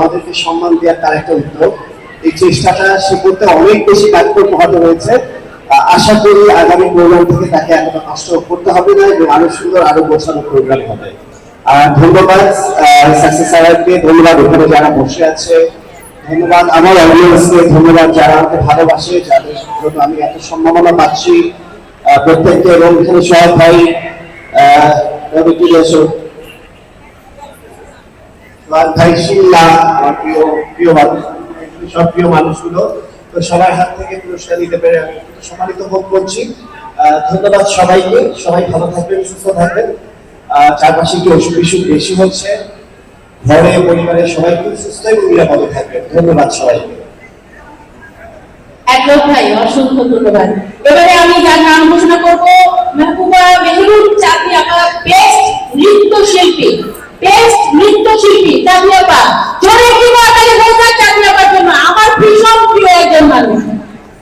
আমাদেরকে সম্মান দেওয়ার তার একটা উদ্যোগ। এই চেষ্টাটা সে করতে অনেক বেশি কার্যকর হয়েছে। আশা করি আগামী প্রোগ্রাম থেকে তাকে এতটা কষ্ট করতে হবে না এবং আরও সুন্দর আরও গোছানো প্রোগ্রাম হবে। আর ধন্যবাদ সাকসেস ধন্যবাদ ওখানে যারা বসে আছে। ধন্যবাদ আমার অডিয়েন্সকে ধন্যবাদ যারা আমাকে ভালোবাসে যাদের জন্য আমি এত সম্ভাবনা পাচ্ছি। প্রত্যেককে এবং এখানে সব ভাই আহ, রবি আমার ভাই শিল্লা, আমার প্রিয় প্রিয় মানুষ সব প্রিয় মানুষগুলো। তো সবার হাত থেকে পুরস্কার নিতে পেরে আমি সম্মানিত বোধ করছি। ধন্যবাদ সবাইকে। সবাই ভালো থাকবেন, সুস্থ থাকবেন। চারপাশে কি অসুখ বিসুখ বেশি হচ্ছে? ঘরে, পরিবারের সবাই খুব সুস্থ এবং নিরাপদে থাকবেন। ধন্যবাদ সবাইকে। একদম ভাই অসংখ্য ধন্যবাদ।